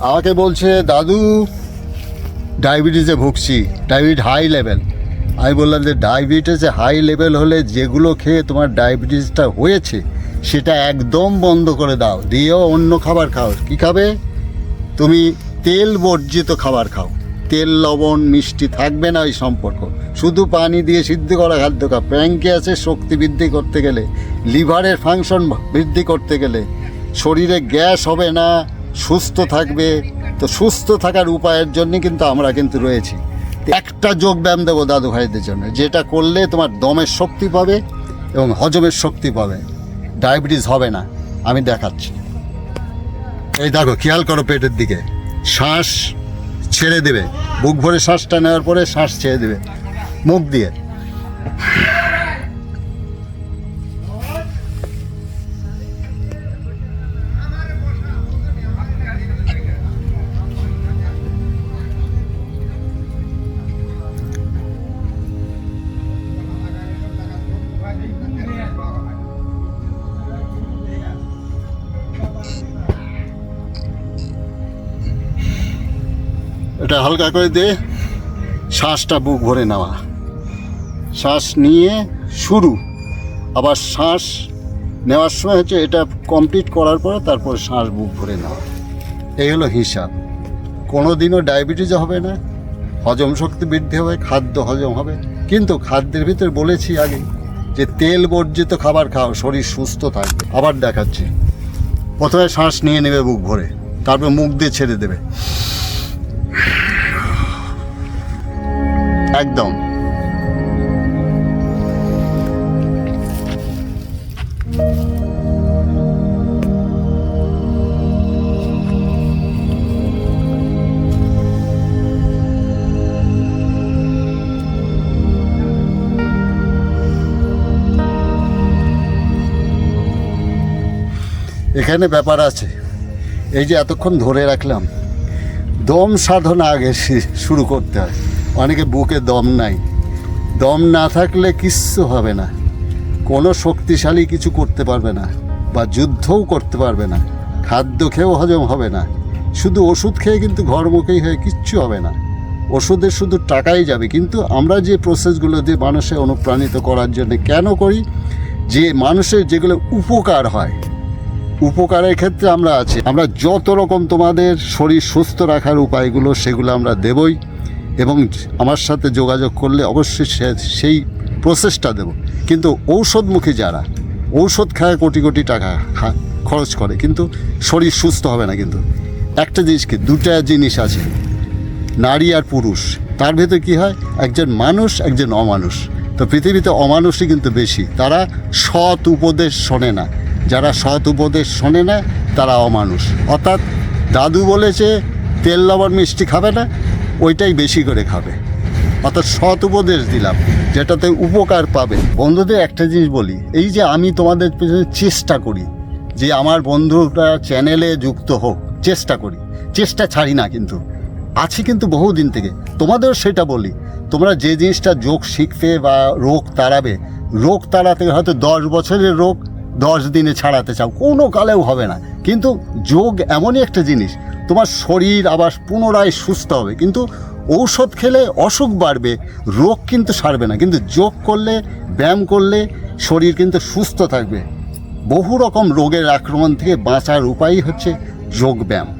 আমাকে বলছে, দাদু, ডায়াবেটিসে ভুগছি, ডায়াবেটিস হাই লেভেল আমি বললাম যে, ডায়াবেটিসে হাই লেভেল হলে যেগুলো খেয়ে তোমার ডায়াবেটিসটা হয়েছে, সেটা একদম বন্ধ করে দাও। দিয়েও অন্য খাবার খাও। কী খাবে? তুমি তেল বর্জিত খাবার খাও। তেল, লবণ, মিষ্টি থাকবে না ওই সম্পর্ক। শুধু পানি দিয়ে সিদ্ধ করা খাদ্য খাও। প্যাঙ্কিয়াসের শক্তি বৃদ্ধি করতে গেলে, লিভারের ফাংশন বৃদ্ধি করতে গেলে, শরীরে গ্যাস হবে না সুস্থ থাকবে। তো সুস্থ থাকার উপায়ের জন্য কিন্তু আমরা কিন্তু রয়েছি। একটা যোগ ব্যায়াম দেবো দাদু ভাইদের জন্য। যেটা করলে তোমার দমের শক্তি পাবে এবং হজমের শক্তি পাবে। ডায়াবেটিস হবে না। আমি দেখাচ্ছি। এই দেখো, খেয়াল করো পেটের দিকে। শ্বাস ছেড়ে দেবে। বুক ভরে শ্বাসটা নেওয়ার পরে শ্বাস ছেড়ে দেবে। মুখ দিয়ে। এটা হালকা করে দিয়ে শ্বাসটা বুক ভরে নেওয়া শ্বাস নিয়ে শুরু। আবার শ্বাস নেওয়ার সময় হচ্ছে এটা কমপ্লিট করার পরে তারপর শ্বাস বুক ভরে নেওয়া এই হলো হিসাব। কোনো দিনও ডায়াবেটিস হবে না, হজম শক্তি বৃদ্ধি হবে, খাদ্য হজম হবে। কিন্তু খাদ্যের ভিতরে বলেছি আগে যে তেল বর্জিত খাবার খাও, শরীর সুস্থ থাকবে। আবার দেখাচ্ছি। প্রথমে শ্বাস নিয়ে নেবে বুক ভরে, তারপর মুখ দিয়ে ছেড়ে দেবে। একদম। এখানে ব্যাপার আছে। এই যে এতক্ষণ ধরে রাখলাম দম সাধনা আগে শুরু করতে হয়। অনেকে বুকে দম নাই। দম না থাকলে কিচ্ছু হবে না। কোনো শক্তিশালী কিছু করতে পারবে না বা যুদ্ধও করতে পারবে না। খাদ্য খেয়েও হজম হবে না। শুধু ওষুধ খেয়ে কিন্তু ঘরমুখেই হয়ে কিচ্ছু হবে না। ওষুধের শুধু টাকাই যাবে। কিন্তু আমরা যে প্রসেসগুলো দিয়ে মানুষে অনুপ্রাণিত করার জন্য কেন করি? যে মানুষের যেগুলো উপকার হয় উপকারের ক্ষেত্রে আমরা আছি। আমরা যত রকম তোমাদের শরীর সুস্থ রাখার উপায়গুলো সেগুলো আমরা দেবই এবং আমার সাথে যোগাযোগ করলে অবশ্যই সেই প্রসেসটা দেব। কিন্তু ঔষধমুখী যারা, ঔষধ খায় কোটি কোটি টাকা খরচ করে, কিন্তু শরীর সুস্থ হবে না কিন্তু। একটা জিনিস কি, দুটা জিনিস আছে, নারী আর পুরুষ। তার ভেতর কি হয়, একজন মানুষ, একজন অমানুষ। তো পৃথিবীতে অমানুষই কিন্তু বেশি। তারা সৎ উপদেশ শোনে না। যারা সৎ উপদেশ শোনে না তারা অমানুষ অর্থাৎ দাদু বলেছে, তেল, লবণ, মিষ্টি খাবে না, ওইটাই বেশি করে খাবে। অর্থাৎ সৎ উপদেশ দিলাম, যেটাতে উপকার পাবে। বন্ধুদের একটা জিনিস বলি, এই যে আমি তোমাদের পেছনে চেষ্টা করি, যে আমার বন্ধুরা চ্যানেলে যুক্ত হোক, চেষ্টা করি, চেষ্টা ছাড়ি না কিন্তু। আছি কিন্তু বহুদিন থেকে। তোমাদেরও সেটা বলি, তোমরা যে জিনিসটা যোগ শিখবে বা রোগ তাড়াবে, রোগ তাড়াতে হয়তো দশ বছরের রোগ দশ দিনে ছাড়াতে চাও, কোনো কালেও হবে না। কিন্তু যোগ এমনই একটা জিনিস, তোমার শরীর আবার পুনরায় সুস্থ হবে। কিন্তু ঔষধ খেলে অসুখ বাড়বে, রোগ কিন্তু সারবে না। কিন্তু যোগ করলে, ব্যায়াম করলে শরীর কিন্তু সুস্থ থাকবে। বহু রকম রোগের আক্রমণ থেকে বাঁচার উপায়ই হচ্ছে যোগ ব্যায়াম।